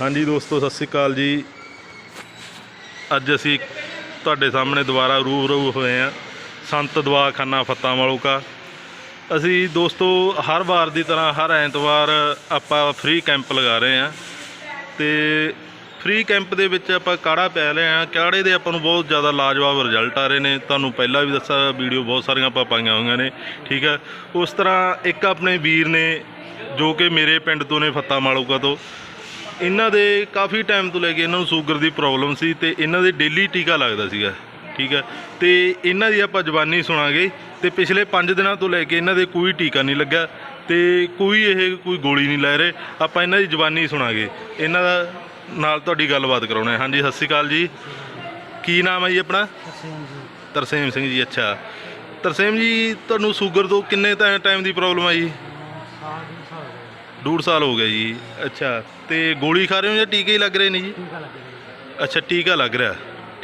ਹਾਂਜੀ ਦੋਸਤੋ, ਸਤਿ ਸ੍ਰੀ ਅਕਾਲ ਜੀ। ਅੱਜ ਅਸੀਂ ਤੁਹਾਡੇ ਸਾਹਮਣੇ ਦੁਬਾਰਾ ਰੂਬਰੂ ਹੋਏ ਆ ਸੰਤ ਦਵਾਖਾਨਾ ਫੱਤਾ ਮਾਲੂਕਾ। ਅਸੀਂ ਦੋਸਤੋ, ਹਰ ਵਾਰ ਦੀ ਤਰ੍ਹਾਂ ਹਰ ਐਤਵਾਰ ਆਪਾਂ ਫ੍ਰੀ ਕੈਂਪ ਲਗਾ ਰਹੇ ਆ ਤੇ ਫ੍ਰੀ ਕੈਂਪ ਦੇ ਵਿੱਚ ਆਪਾਂ ਕਾੜਾ ਪੈ ਰਹੇ ਆ ਕਾੜੇ ਦੇ ਆਪਾਂ ਨੂੰ ਬਹੁਤ ਜ਼ਿਆਦਾ ਲਾਜਵਾਬ ਰਿਜ਼ਲਟ ਆ ਰਹੇ ਨੇ। ਤੁਹਾਨੂੰ ਪਹਿਲਾਂ ਵੀ ਦੱਸਿਆ ਵੀਡੀਓ ਬਹੁਤ ਸਾਰੀਆਂ ਆਪਾਂ ਪਾਈਆਂ ਹੋਈਆਂ ਨੇ। ਠੀਕ ਹੈ। ਉਸ ਤਰ੍ਹਾਂ ਇੱਕ ਆਪਣੇ ਵੀਰ ਨੇ, ਜੋ ਕਿ ਮੇਰੇ ਪਿੰਡ ਤੋਂ ਨੇ ਫੱਤਾ ਮਾਲੂਕਾ ਤੋਂ। ਇਹਨਾਂ ਦੇ ਕਾਫੀ ਟਾਈਮ ਤੋਂ ਲੈ ਕੇ ਇਹਨਾਂ ਨੂੰ ਸ਼ੂਗਰ ਦੀ ਪ੍ਰੋਬਲਮ ਸੀ ਤੇ ਇਹਨਾਂ ਦੇ ਡੇਲੀ ਟੀਕਾ ਲੱਗਦਾ ਸੀਗਾ ਠੀਕ ਹੈ। ਤੇ ਇਹਨਾਂ ਦੀ ਆਪਾਂ ਜ਼ਬਾਨੀ ਸੁਣਾਂਗੇ ਤੇ ਪਿਛਲੇ 5 ਦਿਨਾਂ ਤੋਂ ਲੈ ਕੇ ਇਹਨਾਂ ਦੇ ਕੋਈ ਟੀਕਾ ਨਹੀਂ ਲੱਗਾ ਤੇ ਕੋਈ ਇਹ ਕੋਈ ਗੋਲੀ ਨਹੀਂ ਲੈ ਰਹੇ। ਆਪਾਂ ਇਹਨਾਂ ਦੀ ਜ਼ਬਾਨੀ ਸੁਣਾਂਗੇ। ਇਹਨਾਂ ਦਾ ਨਾਲ ਤੁਹਾਡੀ ਗੱਲਬਾਤ ਕਰਾਉਣਾ ਹੈ ਹਾਂਜੀ ਸਤਿ ਸ਼੍ਰੀ ਅਕਾਲ ਜੀ। ਕੀ ਨਾਮ ਹੈ ਜੀ ਆਪਣਾ? ਤਰਸੇਮ ਜੀ। ਤਰਸੇਮ ਸਿੰਘ ਜੀ ਅੱਛਾ। ਤਰਸੇਮ ਜੀ ਤੁਹਾਨੂੰ ਸ਼ੂਗਰ ਤੋਂ ਕਿੰਨੇ ਟਾਈਮ ਦੀ ਪ੍ਰੋਬਲਮ ਆ ਜੀ ਡੂਢ ਸਾਲ ਹੋ ਗਿਆ ਜੀ। ਅੱਛਾ ਤੇ ਗੋਲੀ ਖਾ ਰਹੇ ਹੋ ਜਾਂ ਟੀਕੇ ਹੀ ਲੱਗ ਰਹੇ ਨੇ ਜੀ? ਟੀਕਾ ਲੱਗ ਗਿਆ ਅੱਛਾ ਟੀਕਾ ਲੱਗ ਰਿਹਾ।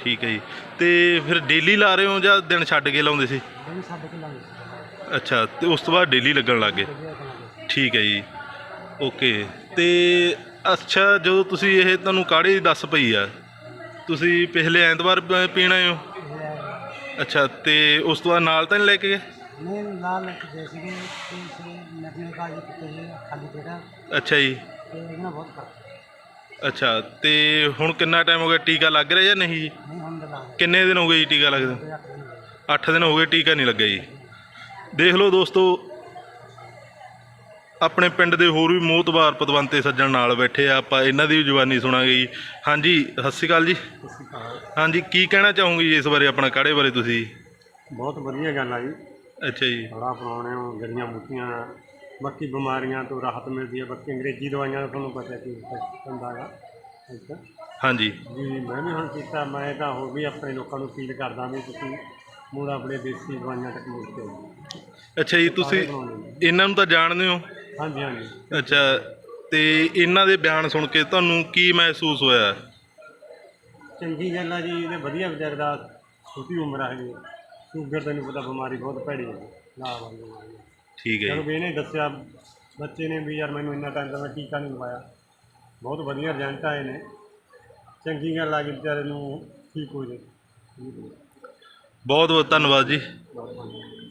ਠੀਕ ਹੈ ਜੀ। ਤੇ ਫਿਰ ਡੇਲੀ ਲਾ ਰਹੇ ਹੋ ਜਾਂ ਦਿਨ ਛੱਡ ਕੇ ਲਾਉਂਦੇ ਸੀ? ਦਿਨ ਸਾਡੇ ਕੇ ਲਾਈ ਸੀ। ਅੱਛਾ ਤੇ ਉਸ ਤੋਂ ਬਾਅਦ ਡੇਲੀ ਲੱਗਣ ਲੱਗ ਗਏ। ਵਧੀਆ ਕਰਾਂਗੇ ਠੀਕ ਹੈ ਜੀ। ਓਕੇ। ਤੇ ਅੱਛਾ ਜਦੋਂ ਤੁਸੀਂ ਇਹ ਤੁਹਾਨੂੰ ਕਾੜੇ ਦੱਸ ਪਈ ਆ? ਤੁਸੀਂ ਪਿਛਲੇ ਐਤਵਾਰ ਪ- ਪੀਣ ਆਏ ਹੋ? ਅੱਛਾ ਤੇ ਉਸ ਤੋਂ ਬਾਅਦ ਨਾਲ ਤਾਂ ਨਹੀਂ ਲੈ ਕੇ ਗਏ? ਨੇ ਲਾਲ ਦੇ ਸੀਗੇ ਤੇ ਸੇ ਨਦੀਆਂ ਕਾਜ ਕਿਤੇ ਸੀ ਖਾਲੀ ਪੇਟਾ ਅੱਛਾ ਜੀ। ਤੇ ਇਹਨਾਂ ਬਹੁਤ ਫ਼ਰਕ ਅੱਛਾ ਤੇ ਹੁਣ ਕਿੰਨਾ ਟਾਈਮ ਹੋ ਗਿਆ ਟੀਕਾ ਲੱਗ ਰਿਹਾ ਜਾਂ ਨਹੀਂ? ਜੀ ਨਹੀਂ ਹੁਣ ਦਾ ਲਾਲ ਕਿੰਨੇ ਦਿਨ ਹੋ ਗਏ ਜੀ ਟੀਕਾ ਲੱਗਦਾ? ਤੇ 8 ਦਿਨ ਹੋ ਗਏ ਟੀਕਾ ਨਹੀਂ ਲੱਗਾ ਜੀ। ਦੇਖ ਲਓ ਦੋਸਤੋ ਆਪਣੇ ਪਿੰਡ ਦੇ ਹੋਰ ਵੀ ਮੋਤਬਾਰ ਪਤਵੰਤੇ ਸੱਜਣ ਨਾਲ ਬੈਠੇ ਆ ਆਪਾਂ ਇਹਨਾਂ ਦੀ ਵੀ ਜਵਾਨੀ ਸੁਣਾਂਗੇ ਜੀ। ਹਾਂਜੀ ਸਤਿ ਸ਼੍ਰੀ ਅਕਾਲ ਜੀ। ਤੁਸੀਂ ਕਹੋ ਹਾਂਜੀ ਕੀ ਕਹਿਣਾ ਚਾਹੋਗੇ ਜੀ ਇਸ ਬਾਰੇ ਆਪਣਾ ਕਾੜੇ ਬਾਰੇ ਤੁਸੀਂ? ਬਹੁਤ ਵਧੀਆ ਗੱਲ ਆ ਜੀ। ਅੱਛਾ ਜੀ। ਬੜਾ ਅਪਣਾਉਣੇ ਹੋ ਗਰੀਆਂ ਮੁੱਕੀਆਂ ਬਾਕੀ ਬਿਮਾਰੀਆਂ ਤੋਂ ਰਾਹਤ ਮਿਲਦੀ ਹੈ ਬਾਕੀ ਅੰਗਰੇਜ਼ੀ ਦਵਾਈਆਂ ਦਾ ਤੁਹਾਨੂੰ ਪਤਾ ਕੀ ਹੁੰਦਾ ਹੈਗਾ ਅੱਛਾ ਹਾਂਜੀ। ਜੀ ਮੈਂ ਵੀ ਹੁਣ ਕੀਤਾ। ਮੈਂ ਤਾਂ ਹੋਰ ਵੀ ਆਪਣੇ ਲੋਕਾਂ ਨੂੰ ਅਪੀਲ ਕਰਦਾ ਵੀ ਤੁਸੀਂ ਮੁੜ ਆਪਣੇ ਦੇਸੀ ਦਵਾਈਆਂ ਤੱਕ ਕੇ ਆਓ। ਅੱਛਾ ਜੀ ਤੁਸੀਂ ਇਹਨਾਂ ਨੂੰ ਤਾਂ ਜਾਣਦੇ ਹੋ? ਹਾਂਜੀ ਹਾਂਜੀ। ਅੱਛਾ ਤੇ ਇਹਨਾਂ ਦੇ ਬਿਆਨ ਸੁਣ ਕੇ ਤੁਹਾਨੂੰ ਕੀ ਮਹਿਸੂਸ ਹੋਇਆ? ਚੰਗੀ ਗੱਲ ਆ ਜੀ ਇਹਦੇ ਵਧੀਆ ਵਿਚਾਰ ਦਾ ਛੋਟੀ ਉਮਰ ਆ ਜੀ ਸ਼ੂਗਰ ਤੈਨੂੰ ਪਤਾ ਬਿਮਾਰੀ ਬਹੁਤ ਭੈੜੀ ਹੈ ਨਾ ਵਾਲੀ ਬਿਮਾਰੀ ਹੈ। ਠੀਕ ਹੈ ਜਦੋਂ ਜੀ ਇਹਨੇ ਦੱਸਿਆ ਬੱਚੇ ਨੇ ਵੀ ਯਾਰ ਮੈਨੂੰ ਇੰਨਾ ਟਾਈਮ ਦਾ ਮੈਂ ਟੀਕਾ ਨਹੀਂ ਲਵਾਇਆ। ਬਹੁਤ ਵਧੀਆ ਰਿਜ਼ਲਟ ਆਏ ਨੇ। ਚੰਗੀ ਗੱਲ ਆ ਗਈ ਵਿਚਾਰੇ ਨੂੰ ਠੀਕ ਹੋ ਜੇ। ਬਹੁਤ ਬਹੁਤ ਧੰਨਵਾਦ ਜੀ। ਬਹੁਤ ਧੰਨਵਾਦ।